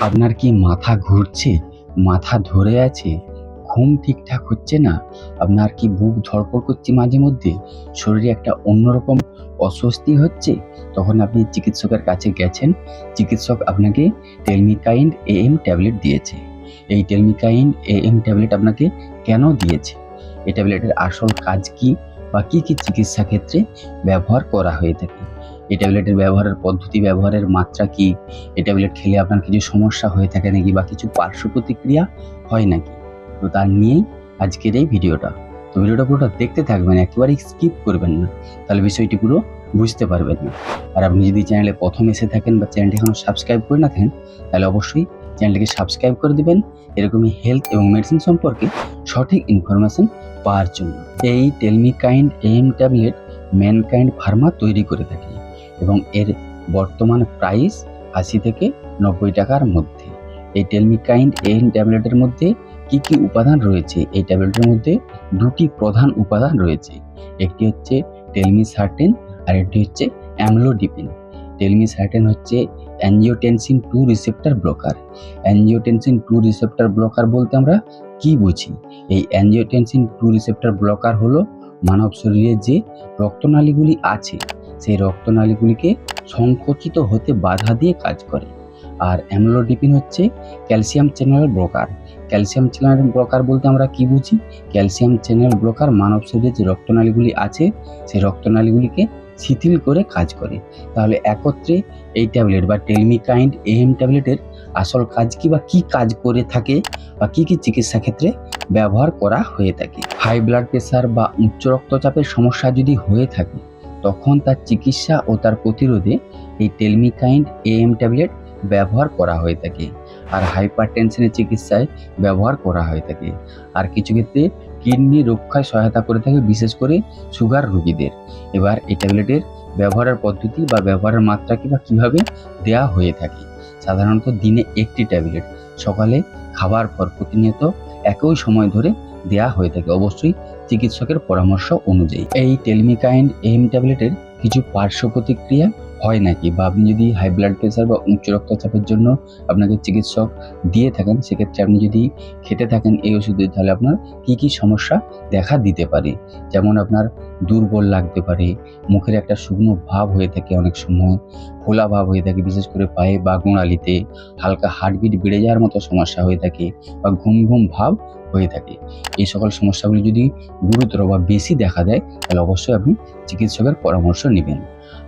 আপনার কি মাথা ঘুরছে? মাথা ধরে আছে? ঘুম ঠিকঠাক হচ্ছে না? আপনার কি বুক ধড়ফড় করছে মাঝে মধ্যে? শরীরে একটা অন্যরকম অস্বস্তি হচ্ছে? তখন আপনি চিকিৎসকের কাছে গেছেন। চিকিৎসক আপনাকে টেলমিকাইন্ড এএম ট্যাবলেট দিয়েছে। এই টেলমিকাইন্ড এএম ট্যাবলেট আপনাকে কেন দিয়েছে? এই ট্যাবলেটের আসল কাজ কি বা কী কী চিকিৎসা ক্ষেত্রে ব্যবহার করা হয়ে থাকে? এই ট্যাবলেটের ব্যবহারের পদ্ধতি, ব্যবহারের মাত্রা কি? এই ট্যাবলেট খেলে আপনার কিছু সমস্যা হয়ে থাকে নাকি বা কিছু পার্শ্ব প্রতিক্রিয়া হয় নাকি? তো তার নিয়েই আজকের এই ভিডিওটা। তো ভিডিওটা পুরোটা দেখতে থাকবেন, একেবারেই স্কিপ করবেন না। তাহলে বিষয়টি পুরো বুঝতে পারবেন না। আর আপনি যদি চ্যানেলে প্রথম এসে থাকেন বা চ্যানেলটি এখনও সাবস্ক্রাইব করে না থাকেন, তাহলে অবশ্যই চ্যানেলটিকে সাবস্ক্রাইব করে দেবেন। এরকমই হেলথ এবং মেডিসিন সম্পর্কে সঠিক ইনফরমেশন পাওয়ার জন্য। এই Telmikind M tablet Mankind pharma তৈরি করে থাকে। এবং এর বর্তমান প্রাইস আশি থেকে নব্বই টাকার মধ্যে। এই টেলমিকাইন্ড এম ট্যাবলেটের মধ্যে কি কি উপাদান রয়েছে? এই ট্যাবলেটের মধ্যে দুটি প্রধান উপাদান রয়েছে। একটি হচ্ছে টেলমি সার্টেন আর একটি হচ্ছে অ্যামলোডিপিন টেলমি সার্টেন হচ্ছে angiotensin two receptor blocker angiotensin two receptor blocker বলতে আমরা কি বুঝি? এই অ্যাঞ্জিওটেনসিন টু রিসেপ্টার ব্লকার হলো মানব শরীরে যে রক্তনালীগুলি আছে সেই রক্তনালীগুলিকে সংকুচিত হতে বাধা দিয়ে কাজ করে। আর অ্যামলোডিপিন হচ্ছে calcium channel blocker calcium channel blocker বলতে আমরা কি বুঝি? ক্যালসিয়াম চ্যানেল ব্লকার মানব শরীরে যে রক্তনালীগুলি আছে, সেই রক্তনালীগুলিকে শিথিল করে কাজ করে। তাহলে একত্রে এই ট্যাবলেট বা টেলমিকাইন্ড এএম ট্যাবলেটের আসল কাজ কি বা কি কাজ করে থাকে বা কি কি চিকিৎসা ক্ষেত্রে ব্যবহার করা হয়ে থাকে? হাই ব্লাড প্রেশার বা উচ্চ রক্তচাপের সমস্যা যদি হয়ে থাকে তখন তার চিকিৎসা ও তার প্রতিরোধে এই টেলমিকাইন্ড এএম ট্যাবলেট ব্যবহার করা হয়ে থাকে আর হাইপার টেনশনের চিকিৎসায় ব্যবহার করা হয়ে থাকে। আর কিছু ক্ষেত্রে কিডনি রক্ষায় সহায়তা করে থাকে, বিশেষ করে সুগার রোগীদের। এবার এই ট্যাবলেটের ব্যবহারের পদ্ধতি বা ব্যবহারের মাত্রা কি বা কীভাবে দেওয়া হয়ে থাকে, সাধারণত দিনে একটি ট্যাবলেট, সকালে খাবার পর প্রতিনিয়ত একই সময় ধরে দেওয়া হয়ে থাকে। অবশ্যই চিকিৎসকের পরামর্শ অনুযায়ী। এই টেলমিকাইন্ড এম ট্যাবলেটের কিছু পার্শ্ব প্রতিক্রিয়া হয় নাকি? বা আপনি যদি হাই ব্লাড প্রেশার বা উচ্চ রক্তচাপের জন্য আপনাকে চিকিৎসক দিয়ে থাকেন, সেক্ষেত্রে আপনি যদি খেতে থাকেন এই ওষুধে, তাহলে আপনার কি কি সমস্যা দেখা দিতে পারে? যেমন আপনার দুর্বল লাগতে পারে, মুখের একটা শুকনো ভাব হয়ে থাকে অনেক সময়, ফোলা ভাব হয়ে থাকে, বিশেষ করে পায়ে বা গোড়ালিতে, হালকা হার্টবিট বেড়ে যাওয়ার মতো সমস্যা হয়ে থাকে, বা ঘুম ঘুম ভাব হয়ে থাকে। এই সকল সমস্যাগুলি যদি গুরুতর বা বেশি দেখা দেয়, তাহলে অবশ্যই আপনি চিকিৎসকের পরামর্শ নেবেন।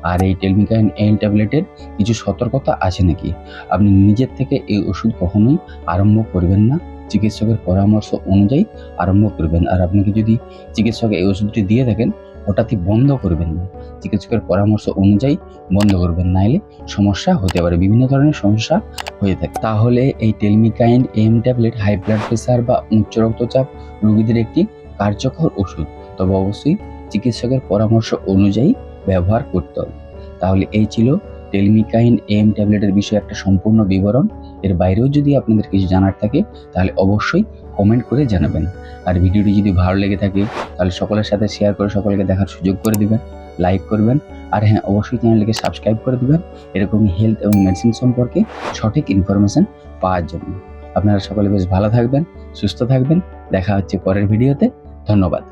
আর এই টেলমিকাইন এল ট্যাবলেটের কিছু সতর্কতা আছে নাকি? আপনি নিজের থেকে এই ওষুধ কখনোই আরম্ভ করবেন না। চিকিৎসকের পরামর্শ অনুযায়ী আরম্ভ করবেন। আর আপনাকে যদি চিকিৎসক এই ওষুধটি দিয়ে থাকেন হঠাৎই বন্ধ করবেন না। চিকিৎসকের পরামর্শ অনুযায়ী বন্ধ করবেন না নাইলে সমস্যা হতে পারে, বিভিন্ন ধরনের সমস্যা হয়ে থাকে। তাহলে এই Telmikind M tablet, high blood pressure বা উচ্চ রক্তচাপ রোগীদের একটি কার্যকর ওষুধ। তবে অবশ্যই চিকিৎসকের পরামর্শ অনুযায়ী ব্যবহার করতে হবে। তাহলে এই ছিল টেলমিকাইন, এম ট্যাবলেটের বিষয়ে একটা সম্পূর্ণ বিবরণ। এর বাইরেও যদি আপনাদের কিছু জানার থাকে, তাহলে অবশ্যই কমেন্ট করে জানাবেন। আর ভিডিওটি যদি ভালো লেগে থাকে, তাহলে সকলের সাথে শেয়ার করে সকলকে দেখার সুযোগ করে দিবেন লাইক করবেন, আর হ্যাঁ অবশ্যই চ্যানেলটিকে সাবস্ক্রাইব করে দেবেন। এরকমই হেলথ এবং মেডিসিন সম্পর্কে সঠিক ইনফরমেশন পাওয়ার জন্য। আপনারা সকলে বেশ ভালো থাকবেন, সুস্থ থাকবেন। দেখা হচ্ছে পরের ভিডিওতে ধন্যবাদ।